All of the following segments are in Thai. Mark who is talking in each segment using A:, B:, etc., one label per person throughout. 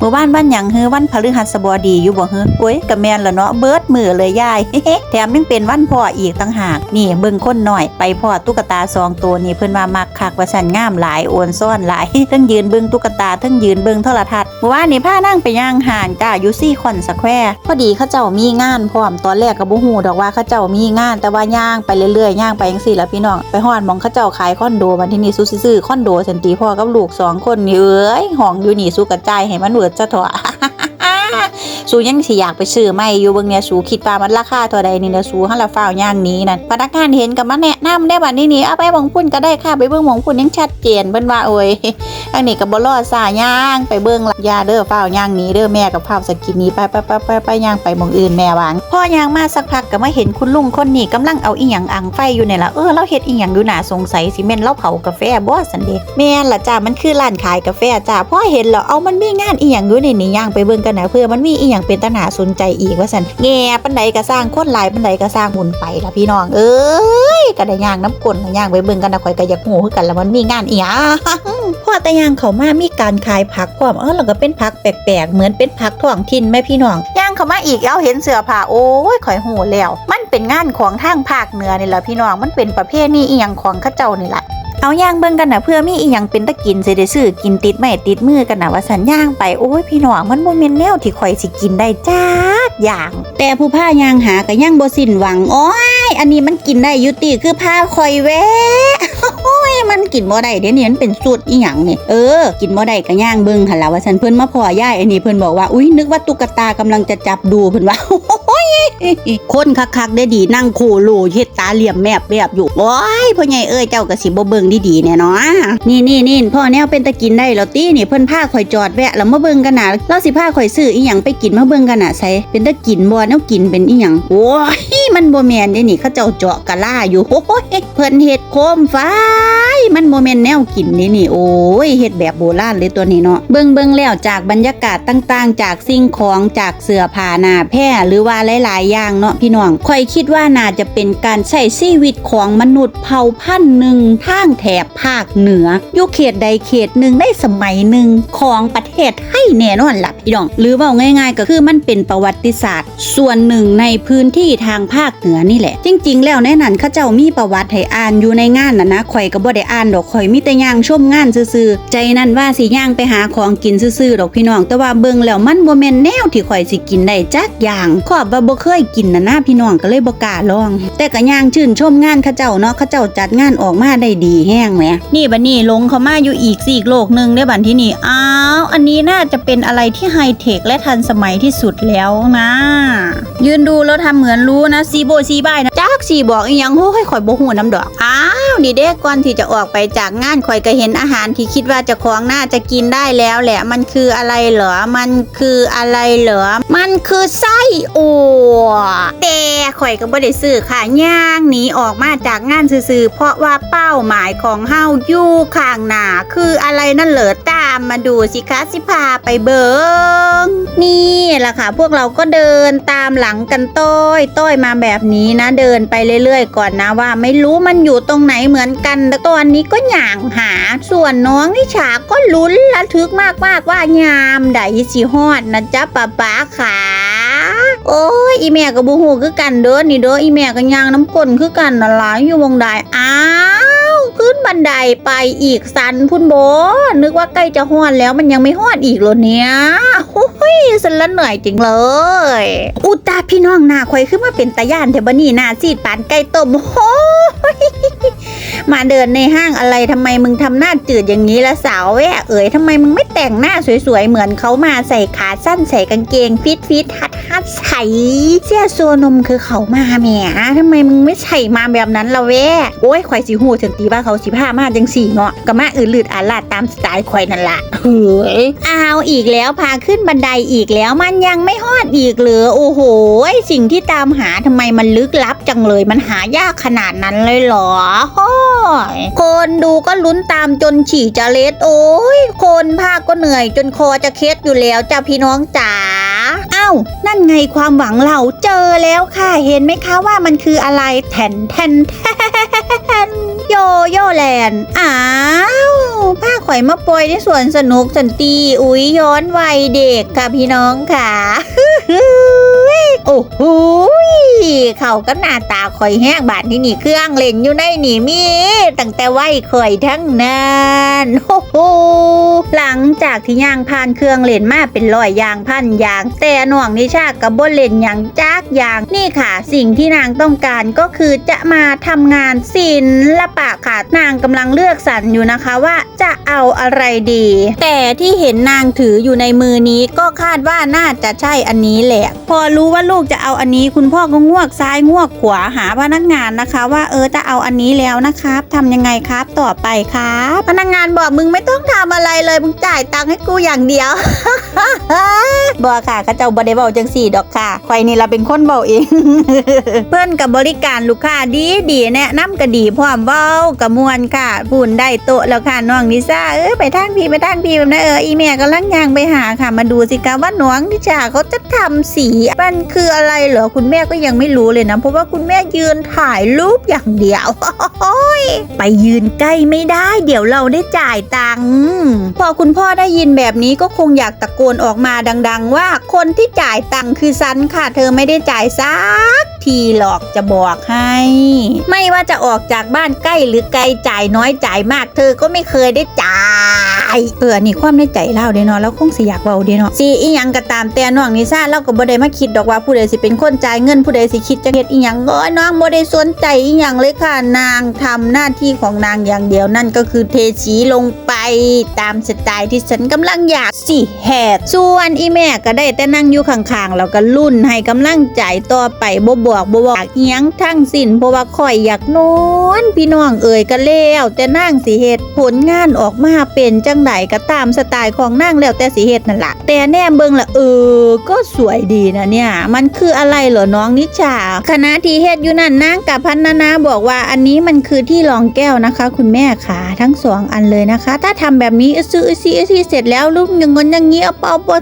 A: เมื่อวานวันหยังฮือวันพฤหัสบดีอยู่บ่เฮือโอ้ยกะแมนละเนาะเบิดมือเลยยายแถมยังเป็นวันพ่ออีกต่างหาก นี่เบิ่งคนหน่อยไปพ่อตุ๊กตาสองตัวนี่เพิ่นว่ามักคักว่าฉันงามหลายโอนซ่อนหลายทั้งยืนเบิ่งตุ๊กตาทั้งยืนเบิ่งโทรทัศน์เมื่อวานนี่พานั่งไปย่างห่านจ้าอยู่ซี่คอนสแควร์พอดีเขาเจ้ามีงานพร้อมตอนแรกก็บ่ฮู้ดอกว่าเขาเจ้ามีงาน แต่ว่าย่างไปเรื่อยๆย่างไปจังซี่ละพี่น้องไปฮอดมองเขาเจ้าขายคอนโดบัดทีนี้สู้ซื้อคอนโดสันติพ่อกับลูกสองคนนี่เอ้ยห้องอยู่นี่สู้กระจายให้มันเว这坨啊 สูยังสิอยากไปซื้อไม่อยู่เบิ่งเนี่ยสูคิดว่ามันราคาเท่าใดนี่นะสูหันละฟ้าวย่างนี้นั่นพนักงานเห็นก็มาแนะนำได้บัดนี้นี่เอาไปหมองพุ่นก็ได้ค่ะไปเบิ่งมองพุ่นยังชัดเจนเบิ่นว่าโอ้ยอันนี้ก็บ่รอซ่าย่างไปเบิ่งยาเด้อฟ้าวย่างนี้เด้อแม่กับฟ้าวสกินนี้ไปไปไปไปไปย่างไปมองอื่นแม่วางพ่อย่างมาสักพักก็มาเห็นคุณลุงคนนี้กำลังเอาอีหยังอังไฟอยู่เนี่ยล่ะเออเราเฮ็ดอีหยังอยู่น่าสงสัยสิแม่นเราเผากาแฟบ่สันเดะแม่นล่ะจ้ามันคือร้านขายกาแฟจ้าพอเห็นแล้วเอามันมีงานอีหยังอยู่ในนี่ย่างไปเบิ่งกันนะเพื่อมันมีอีหยังเป็นตาหนาสนใจอีกว่าสันแง่ปันใดก็สร้างคนหลายปันใดก็สร้างบุญไปละพี่น้อง เอ้ยก็ได้ย่างน้ำกลนย่างไปเบิ่งกันนะข่อยก็อยากหูคือกันแล้วมันมีงานอีหยังพอแต่ย่างเขามามีการขายผักพร้อมเออแล้วก็เป็นผักแปลกๆ เหมือนเป็นผักท้องถิ่นแม่พี่น้องย่างเขามาอีกเอาเห็นเสื้อผ้าโอ้ยข่อยหูแล้ว มันเป็นงานของทางภาคเหนือนี่แหละพี่น้องมันเป็นประเภทนี้อีหยังของข้าเจ้านี่แหละ เอาย่างเบิ่งกันนะเพื่อมีอีหยังเป็นตะกินสิได้ซื้อกินติดไม่ติดมือกันนะว่าสันย่างไปโอ้ยพี่น้องมันบ่แม่นแนวที่ข่อยสิกินได้จ้าอย่าง แต่ผู้ผ้ายางหาก็ย่างบ่สิ้นหวังโอ้ยอันนี้มันกินได้ยุติคือผ้าข่อยแวะ มันกินบ่ได้เดี๋ยวนี้มันเป็นสูตรอีหยังนี่เออกินบ่ได้ก็ย่างเบิ่งหั่นล่ะว่าฉันเพิ่นมาพ่อย่ายอันนี้เพิ่นบอกว่าอุ้ยนึกว่าตุ๊กตากำลังจะจับดูเพิ่นว่าคนคักๆได้ดีนั่งโคโลเฮ็ดตาเหลี่ยมแมบแบบอยู่โอ้ยพ่อใหญ่เอ้ยเจ้าก็สิบ่เบิ่งดีๆแน่เนาะนี่นี่นี่พ่อแนวเป็นตะกินได้แล้วตี้นี่เพิ่นพาข่อยจอดแวะแล้วมาเบิ่งกันน่ะเราสิพาข่อยซื้ออีหยังไปกินมาเบิ่งกันน่ะใส่เป็นตะกินบ่แนวกินเป็นอีหยังโอ้ย มันบ่แม่นเด้นี่เขาเจ้าเจาะกะล่าอยู่โอ้ยเพิ่นเฮ็ดโคมไฟมันบ่แม่นแนวกินนี่นี่โอ้ยเฮ็ดแบบโบราณเลยตัวนี้เนาะเบิ่งเบิ่งแล้วจากบรรยากาศต่างๆ จากสิ่งของจากเสื้อผ้าหน้าแพร่หรือว่าหลายๆอย่างเนาะพี่น้องข่อยคิดว่าน่าจะเป็นการใช้ชีวิตของมนุษย์เผ่าพันธุ์หนึ่งทางแถบภาคเหนืออยู่เขตใดเขตหนึ่งในสมัยหนึ่งของประเทศไทยแน่นอนล่ะพี่น้อง หรือว่าง่าย ๆ ก็คือมันเป็นประวัติศาสตร์ ส่วนหนึ่งในพื้นที่ทางภาคเหนือนี่แหละ จริง ๆ แล้วในนั้นเขาเจ้ามีประวัติให้อ่านอยู่ในงานน่ะนะข่อยก็บ่ได้อ่านดอกข่อยมีแต่ย่างชมงานซื่อๆใจนั่นว่าสิย่างไปหาของกินซื่อๆดอกพี่น้องแต่ว่าเบิ่งแล้วมันบ่แม่นแนวที่ข่อยสิกินได้จักอย่างขอบว่าบ่เคยกินน่ะนะพี่น้องก็เลยบ่กล้าลอง แต่ก็ย่างชื่นชมงานเขาเจ้าเนาะเขาเจ้าจัดงานออกมาได้ดีแห้งแหมนี่บัดนี้ลงเขามาอยู่อีกสี่โลกหนึ่งได้บัดที่นี่อ้าวอันนี้น่าจะเป็นอะไรที่ไฮเทคและทันสมัยที่สุดแล้วนะ ยืนดูแล้วทำเหมือนรู้นะซีโบซีบายนะจักสีบอกอีหยังโอ้ยข่อยบ่ฮู้น้ำดอกอ้า นี่เด็กก่อนที่จะออกไปจากงานข่อยก็เห็นอาหารที่คิดว่าจะของหน่าจะกินได้แล้วแหละ มันคืออะไรเหรอ มันคืออะไรเหรอ มันคือไส้อั่วแต่ข่อยก็บ่ได้ซื้อค่ะย่างหนีออกมาจากงานซื่อๆเพราะว่าเป้าหมายของเฮาอยู่ข้างหน้าคืออะไรนั่นเหรอตามมาดูสิคะสิพาไปเบิงนี่แหละค่ะ พวกเราก็เดินตามหลังกันต้อยต้อยมาแบบนี้นะ เดินไปเรื่อยๆ ก่อนนะว่า ไม่รู้มันอยู่ตรงไหนเหมือนกันแต่ตอนนี้ก็หย่างหา ส่วนน้องนิชาก็ลุ้นระทึกมากมากว่ายามใดสิฮอดนะจ๊ะป้าป๋าขาโอ้ยอีแม่กับบูฮูคือกันเด้อนี่เด้ออีแม่กับยางน้ำก้นคือกันน่ะหลายอยู่วงใดอ้าว บันไดไปอีกสันพุ่นโบ นึกว่าใกล้จะฮอดแล้วมันยังไม่ฮอดอีกเหรอเนี่ยโอ้ยสันละเหนื่อยจริงเลย อุตาพี่น้องหน้าข่อยขึ้นมาเป็นตาย่านเทบนี่หน้าซีดปานไก่ต้มโอ้ยมาเดินในห้างอะไรทำไมมึงทำหน้าจืดอย่างนี้ละสาวแวะเอ๋ยทำไมมึงไม่แต่งหน้าสวยๆ เหมือนเขามาใส่ขาสั้นใส่กางเกงฟิตฟิตฮัดฮัดใส่เสื้อโซนมคือเขามาแหมทำไมมึงไม่ใส่มาแบบนั้นละแวะโอ้ยข่อยสิหูถึงตีว่าเขาสิผ้ามาจังสี่เนาะก็มาอื่นลืดอาลาดตามสไตล์ข่อยนั่นละเฮ้ยอ้าวอีกแล้วพาขึ้นบันไดอีกแล้วมันยังไม่ฮอดอีกเหรือโอ้โหสิ่งที่ตามหาทำไมมันลึกลับจังเลยมันหายากขนาดนั้นเลยเหรอโอ้ยคนดูก็ลุ้นตามจนฉี่จะเล็ดโอ้ยคนภาคก็เหนื่อยจนคอจะเคล็ดอยู่แล้วจ้าพี่น้องจ๋าเอาวนั่นไงความหวังเราเจอแล้วค่ะเห็นไหมคะว่ามันคืออะไรแทนแทนแทน โยโยแลนด์อ้าวผ้าข่อยมาปล่อยในสวนสนุกสันตี อุ้ยย้อนวัยเด็กค่ะพี่น้องค่ะ โอ้โหเขาก็หน้าตาข่อยแห้งบาดที่นี่เครื่องเล่นอยู่ในนี่มีตั้งแต่วัยข่อยทั้งนั้นโอ้โหหลังจากที่ย่างผ่านเครื่องเล่นมาเป็นร้อยยางพันยาง แต่หน่วงนิชากับบนเล่นอย่างจักยางนี่ค่ะ สิ่งที่นางต้องการก็คือจะมาทำงานศิลปะค่ะนางกำลังเลือกสรรอยู่นะคะว่าจะเอาอะไรดี แต่ที่เห็นนางถืออยู่ในมือนี้ก็คาดว่าน่าจะใช่อันนี้แหละ พอรู้ว่าลูกจะเอาอันนี้ คุณพ่อก็งวกซ้ายงวกขวาหาพนักงานนะคะ ว่าเออจะเอาอันนี้แล้วนะครับทำยังไงครับต่อไปครับ พนักงานบอกมึงไม่ต้องทำอะไรเลยมึงจ่ายตังค์ให้กูอย่างเดียวบอกค่ะข้าเจ้าบไดเบาจังสี่ดอกค่ะข่อยนี่เราเป็นคนเบาเอง เพื่อนกับบริการลูกค้าดีดีแนะนำก็ดีพร้อมเว้ากระมวลค่ะปุ่นได้โต๊ะแล้วค่ะน้องนิซ่าเออไปทางพี่ไปทางพี่แบบนั้นเอออีเมียกำลังยางไปหาค่ะ มาดูสิคะว่าน้องนิชาเขาจะทำสีมันคืออะไรเหรอคุณแม่ก็ยังไม่รู้เลยนะ เพราะว่าคุณแม่ยืนถ่ายรูปอย่างเดียวไปยืนใกล้ไม่ได้ เดี๋ยวเราได้จ่ายตังค์พอคุณพ่อได้ยินแบบนี้ก็คงอยากตะโกนออกมาดัง ๆ ว่าคนที่จ่ายตังค์คือซันค่ะ เธอไม่ได้จ่ายซักทีหรอกจะบอกให้ ไม่ว่าจะออกจากบ้านใกล้หรือไกลจ่ายน้อยจ่ายมาก เธอก็ไม่เคยได้จ่ายเออนี่ความในใจเล่าเดนาะแล้วคงสิอยากเบาเดนาะสิอีหยังก็ตามแต่น้องนิซ่าเราก็บ่ได้มาคิดดอกว่าผู้ใดสิเป็นคนจ่ายเงินผู้ใดสิคิดจะเฮ็ดอีหยังก็น้องบ่ได้สนใจอีหยังเลยค่ะนางทำหน้าที่ของนางอย่างเดียวนั่นก็คือเทสีลงไปตามสไตล์ที่ฉันกำลังอยากสิแหดส่วนอีแม่ก็ได้แต่นั่งอยู่ข้างๆแล้วก็รุ่นให้กำลังใจต่อไปบ่บอกบ่บอกอีหยังทั้งสิ้นเพราะว่าข่อยอยากนอนพี่น้องเอ่ยก็แล้วแต่นางสิเฮ็ดผลงานออกมาเป็นจังไดก็ตามสไตล์ของนางแล้วแต่สิเฮ็ดนั่นล่ะแต่แนมเบิ่งละเออก็สวยดีนะเนี่ยมันคืออะไรเหรอน้องนิชาคณะที่เฮ็ดอยู่นั่นนางกับพันนานาบอกว่าอันนี้มันคือที่รองแก้วนะคะ คุณแม่ขาทั้งสองอันเลยนะคะ ถ้าทำแบบนี้ซื้อซีซีเสร็จแล้วลูกย่างเงินย่างงี้เอาเปาเปล่า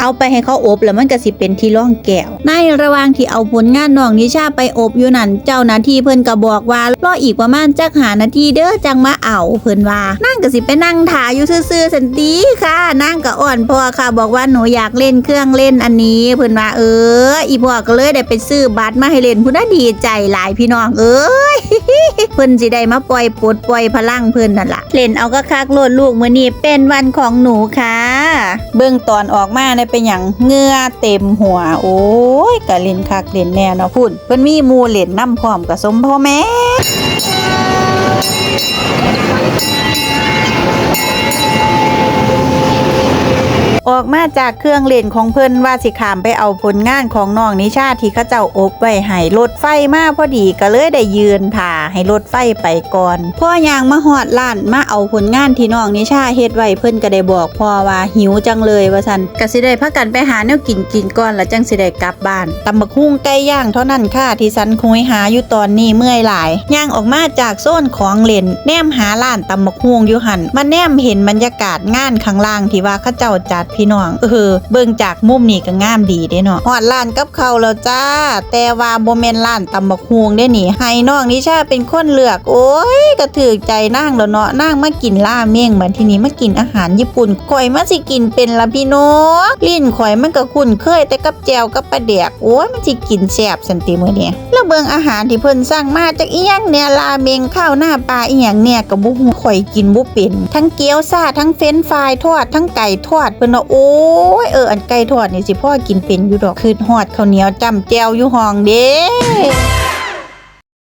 A: เอาไปให้เขาอบแล้วมันก็สิเป็นที่ร่องแก้วในระหว่างที่เอาผลงานน้องนิชาไปอบอยู่นั่นเจ้าหน้าที่เพิ่นก็บอกว่ารออีกประมาณจักหานาทีเด้อจังมาเอาเพิ่นว่านั่งก็สิไปนั่งถ่ายอยู่ซื่อๆสันติค่ะนั่งก็อ่อนพ่อค่ะ บอกว่าหนูอยากเล่นเครื่องเล่นอันนี้เพิ่นว่าเอออีพ่อก็เลยได้ไปซื้อบัตรมาให้เล่นพุ่นน่ะดีใจหลายพี่น้องเอ้ยเพิ่นสิได้มาปล่อยปลดปล่อยพลังเพิ่นนั่นล่ะเล่นเอาก็คักโลดลูกมื้อนี้เป็นวันของหนูค่ะ เบื้องตอนออกมาเนี่ยเป็นอย่างเงือเต็มหัว โอ้ยกะเล่นคักเล่นแน่เนาะพุ่นเพิ่นมีหมู่เล่นน้ำพร้อมกับสมพ่อแม่ ออกมาจากเครื่องเล่นของเพิ่นว่าสิขามไปเอาผลงานของน้องนิชาที่เขาเจ้าอบไว้ให้รถไฟมาพอดีก็เลยได้ยืนถ่าให้รถไฟไปก่อนพ่อยางมาหอดล้านมาเอาผลงานที่น้องนิชาเฮ็ดไว้เพิ่นก็ได้บอกพ่อว่าหิวจังเลยว่าซั่นก็สิได้พากันไปหาแนวกินกินก่อนแล้วจังสิได้กลับบ้านตำบักหุ่งไก่ย่างเท่านั้นค่ะที่สันคุยหาอยู่ตอนนี้เมื่อยหลายย่างออกมาจากโซนของเล่นแนมหาร้านตำบักหุ่งอยู่หันมาแนมเห็นบรรยากาศงานข้างล่างที่ว่าเขาเจ้าจัดพี่น้องเออเบิ่งจากมุมนี้ก็งามดีเด้เนาะฮอดร้านกับเขาวแล้วจ้า แต่ว่าบ่แม่นร้านตำบักหุ่งเด้นี่ให้น้องนิชาเป็นคนเลือก โอ้ยก็ถือใจนางแล้วเนาะนางมากินราเมงบัดทีนี้มากินอาหารญี่ปุ่นข่อยมาสิกินเป็นละพี่น้องลิ้นข่อยมันก็คุ้นเคยแต่กับแจวกับปลาแดกโอ้ยมันสิกินแซ่บสันติมื้อนี้แล้วเบิ่งอาหารที่เพิ่นสั่งมาจากอีหยังเนี่ยราเมงข้าวหน้าปลาอีหยังเนี่ยก็บ่ฮู้ข่อยกินบ่เป็นทั้งเกี๊ยวซ่าทั้งเฟรนฟรายทอดทั้งไก่ทอดเพิ่นว่าโอ้ยเอออันไก่ทอดนี่สิพ่อกินเป็นอยู่ดอกคือหอดข้าวเหนียวจำแจวอยู่ห้องเด้